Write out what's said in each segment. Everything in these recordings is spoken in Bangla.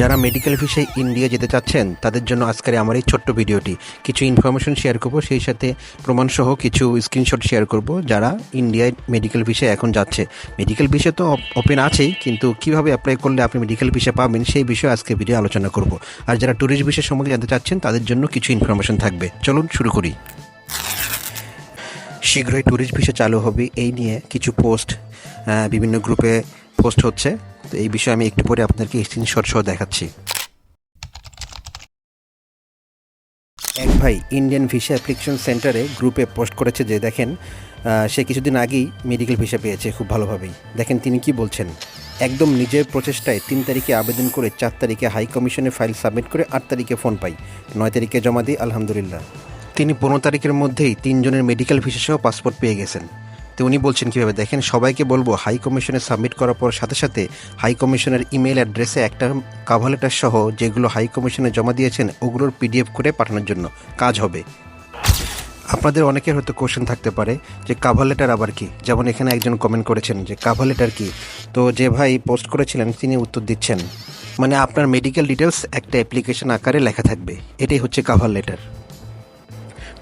যারা মেডিকেল ভিসায় ইন্ডিয়া যেতে চাচ্ছেন, তাদের জন্য আজকের আমার এই ছোট্ট ভিডিওটি। কিছু ইনফরমেশন শেয়ার করব, সেই সাথে প্রমাণসহ কিছু স্ক্রিনশট শেয়ার করব যারা ইন্ডিয়ায় মেডিকেল ভিসায় এখন যাচ্ছে। মেডিকেল ভিসা তো ওপেন আছেই, কিন্তু কীভাবে অ্যাপ্লাই করলে আপনি মেডিকেল ভিসা পাবেন, সেই বিষয়ে আজকে ভিডিও আলোচনা করব। আর যারা ট্যুরিস্ট ভিসা সম্পর্কে জানতে চাচ্ছেন, তাদের জন্য কিছু ইনফরমেশন থাকবে। চলুন শুরু করি। শীঘ্রই ট্যুরিস্ট ভিসা চালু হবে, এই নিয়ে কিছু পোস্ট বিভিন্ন গ্রুপে পোস্ট হচ্ছে। তো এই বিষয়ে আমি একটু পরে আপনাদেরকে স্ক্রিনশট সহ দেখাচ্ছি। এক ভাই ইন্ডিয়ান ভিসা অ্যাপ্লিকেশন সেন্টারে গ্রুপে পোস্ট করেছে যে, দেখেন সে কিছুদিন আগেই মেডিকেল ভিসা পেয়েছে খুব ভালোভাবেই। দেখেন, তিনি কি বলছেন? একদম নিজের প্রচেষ্টায় তিন তারিখে আবেদন করে চার তারিখে হাই কমিশনে ফাইল সাবমিট করে আট তারিখে ফোন পাই। নয় তারিখে জমা দিই, আলহামদুলিল্লাহ। তিনি পনেরো তারিখের মধ্যেই তিনজনের মেডিকেল ভিসা সহ পাসপোর্ট পেয়ে গেছেন। তো উনি বলছেন কীভাবে? দেখেন, সবাইকে বলব হাই কমিশনে সাবমিট করার পর সাথে সাথে হাই কমিশনের ইমেল অ্যাড্রেসে একটা কাভার লেটার সহ যেগুলো হাই কমিশনে জমা দিয়েছেন, ওগুলোর পিডিএফ করে পাঠানোর জন্য কাজ হবে। আপনাদের অনেকের হয়তো কোশ্চেন থাকতে পারে যে কাভার লেটার আবার কি? যেমন এখানে একজন কমেন্ট করেছেন যে কাভার লেটার কি? তো যে ভাই পোস্ট করেছিলেন, তিনি উত্তর দিচ্ছেন। মানে আপনার মেডিকেল ডিটেলস একটা অ্যাপ্লিকেশন আকারে লেখা থাকবে। এটাই হচ্ছে কাভার লেটার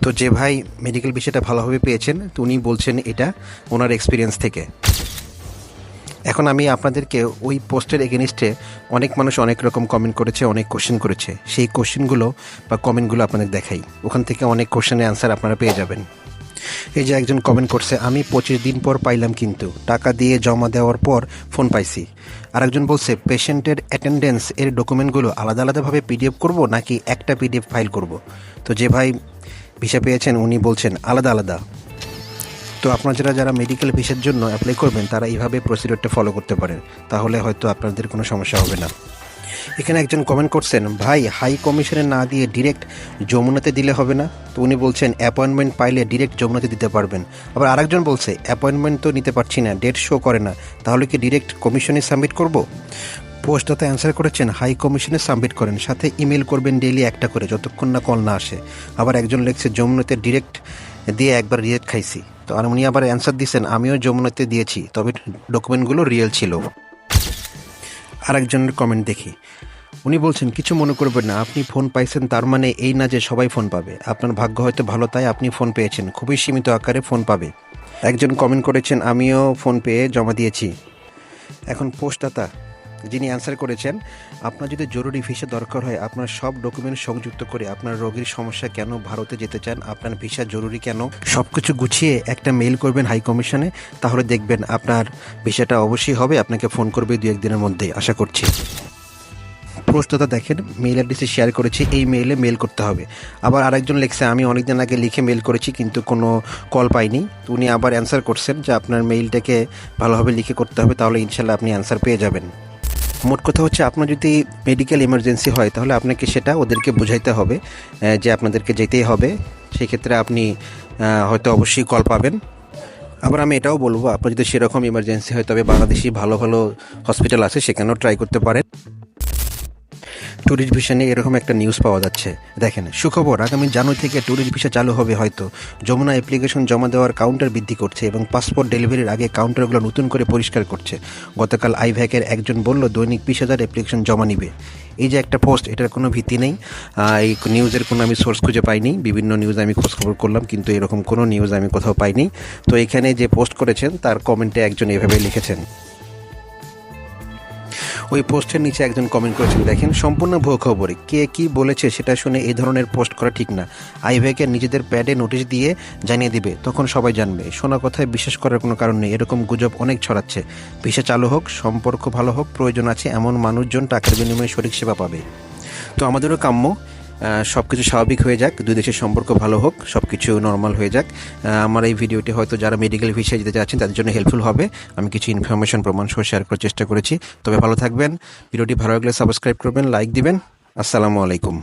তো যে ভাই মেডিকেল বিষয়টা ভালোভাবে পেয়েছেন, তো উনি বলছেন এটা ওনার এক্সপিরিয়েন্স থেকে। এখন আমি আপনাদেরকে ওই পোস্টের এগেনিস্টে অনেক মানুষ অনেক রকম কমেন্ট করেছে, অনেক কোশ্চেন করেছে। সেই কোশ্চেনগুলো বা কমেন্টগুলো আপনাদের দেখাই। ওখান থেকে অনেক কোশ্চেনের অ্যান্সার আপনারা পেয়ে যাবেন। এই যে একজন কমেন্ট করছে, আমি পঁচিশ দিন পর পাইলাম কিন্তু। টাকা দিয়ে জমা দেওয়ার পর ফোন পাইছি। আরেকজন বলছে পেশেন্টের অ্যাটেন্ডেন্স এর ডকুমেন্টগুলো আলাদা আলাদাভাবে পিডিএফ করব নাকি একটা পিডিএফ ফাইল করব? তো যে ভাই ভিসা পেয়েছেন, উনি বলছেন, আলাদা আলাদা। তো আপনারা যারা যারা মেডিকেল ভিসার জন্য অ্যাপ্লাই করবেন, তারা এইভাবে প্রসিডিওরটা ফলো করতে পারেন। তাহলে হয়তো আপনাদের কোনো সমস্যা হবে না। এখানে একজন কমেন্ট করছেন, ভাই হাই কমিশনে না দিয়ে ডিরেক্ট যমুনাতে দিলে হবে না? তো উনি বলছেন অ্যাপয়েন্টমেন্ট পাইলে ডিরেক্ট যমুনাতে দিতে পারবেন। আবার আরেকজন বলছে অ্যাপয়েন্টমেন্ট তো নিতে পারছি না ডেট শো করে না, তাহলে কি ডিরেক্ট কমিশনে সাবমিট করব? পোস্টটাতে অ্যান্সার করেছেন হাই কমিশনে সাবমিট করেন। সাথে ইমেল করবেন ডেইলি একটা করে, যতক্ষণ না কল না আসে। আবার একজন লিখছে যমুনাতে ডিরেক্ট দিয়ে একবার রিজেক্ট খাইছি। তো আর উনি আবার অ্যান্সার দিয়েছেন আমিও যমুনাতে দিয়েছি, তবে ডকুমেন্টগুলো রিয়েল ছিল। আরেকজনের কমেন্ট দেখি। উনি বলছেন, কিছু মনে করবেন না, আপনি ফোন পাইছেন, তার মানে এই না যে সবাই ফোন পাবে। আপনার ভাগ্য হয়তো ভালো, তাই আপনি ফোন পেয়েছেন, খুবই সীমিত আকারে ফোন পাবে। একজন কমেন্ট করেছেন, আমিও ফোন পেয়ে জমা দিয়েছি। এখন পোস্টদাতা যিনি অ্যান্সার করেছেন, আপনার যদি জরুরি ভিসা দরকার হয়, আপনার সব ডকুমেন্ট সংযুক্ত করে আপনার রোগীর সমস্যা কেন, ভারতে যেতে চান, আপনার ভিসা জরুরি কেন সব কিছু গুছিয়ে একটা মেইল করবেন হাই কমিশনে তাহলে দেখবেন আপনার ভিসাটা অবশ্যই হবে, আপনাকে ফোন করবে দু একদিনের মধ্যেই, আশা করছি। প্রশ্নটা দেখেন মেইল অ্যাড্রেসে শেয়ার করেছি, এই মেইলে মেল করতে হবে। আবার আরেকজন লিখছে, আমি অনেকদিন আগে লিখে মেল করেছি, কিন্তু কোনো কল পাইনি। উনি আবার অ্যান্সার করছেন যে, আপনার মেইলটাকে ভালোভাবে লিখে করতে হবে, তাহলে ইনশাল্লাহ আপনি অ্যান্সার পেয়ে যাবেন। মোট কথা হচ্ছে আপনার যদি মেডিকেল ইমার্জেন্সি হয়, তাহলে আপনাকে সেটা ওদেরকে বোঝাইতে হবে যে আপনাদেরকে যেতেই হবে। সেই ক্ষেত্রে আপনি হয়তো অবশ্যই কল পাবেন। আবার আমি এটাও বলব, আপনার যদি সেরকম ইমার্জেন্সি হয়, তবে বাংলাদেশি ভালো ভালো হসপিটাল আছে, সেখানেও ট্রাই করতে পারেন। ট্যুরিস্ট ভিসা নিয়ে এরকম একটা নিউজ পাওয়া যাচ্ছে। দেখেন, সুখবর, আগামী জানুয়ারি থেকে ট্যুরিস্ট ভিসা চালু হবে হয়তো। যমুনা অ্যাপ্লিকেশন জমা দেওয়ার কাউন্টার বৃদ্ধি করছে এবং পাসপোর্ট ডেলিভারির আগে কাউন্টারগুলো নতুন করে পরিষ্কার করছে। গতকাল আইভ্যাকের একজন বলল, দৈনিক বিশ হাজার অ্যাপ্লিকেশন জমা নিবে। এই যে একটা পোস্ট এটার কোনো ভিত্তি নেই। এই নিউজের কোনো আমি সোর্স খুঁজে পাইনি। বিভিন্ন নিউজ আমি খোঁজখবর করলাম, কিন্তু এরকম কোনো নিউজ আমি কোথাও পাইনি। তো এখানে যে পোস্ট করেছেন, তার কমেন্টে একজন এভাবে লিখেছেন। ওই পোস্টের নিচে একজন কমেন্ট করেছেন, দেখেন, সম্পূর্ণ ভুয়ো খবরে কে কি বলেছে সেটা শুনে এই ধরনের পোস্ট করা ঠিক না। আইভ্যাকে নিজেদের প্যাডে নোটিশ দিয়ে জানিয়ে দিবে, তখন সবাই জানবে। শোনা কথায় বিশ্বাস করার কোনো কারণ নেই। এরকম গুজব অনেক ছড়াচ্ছে। ভিসা চালু হোক, সম্পর্ক ভালো হোক, প্রয়োজন আছে এমন মানুষজন টাকার বিনিময়ে সঠিক সেবা পাবে। তো আমাদেরও কাম্য। সব কিছু স্বাভাবিক হয়ে যাক, দুই দেশের সম্পর্ক ভালো হোক সব কিছু নর্মাল হয়ে যাক। আমার এই ভিডিওটি হয়তো যারা মেডিকেল ভিসায় যেতে চাচ্ছেন তাদের জন্য হেল্পফুল হবে। আমি কিছু ইনফরমেশন প্রমাণ সহ শেয়ার করার চেষ্টা করেছি। তবে ভালো থাকবেন, ভিডিওটি ভালো লাগলে সাবস্ক্রাইব করবেন লাইক দিবেন। আসসালামু আলাইকুম।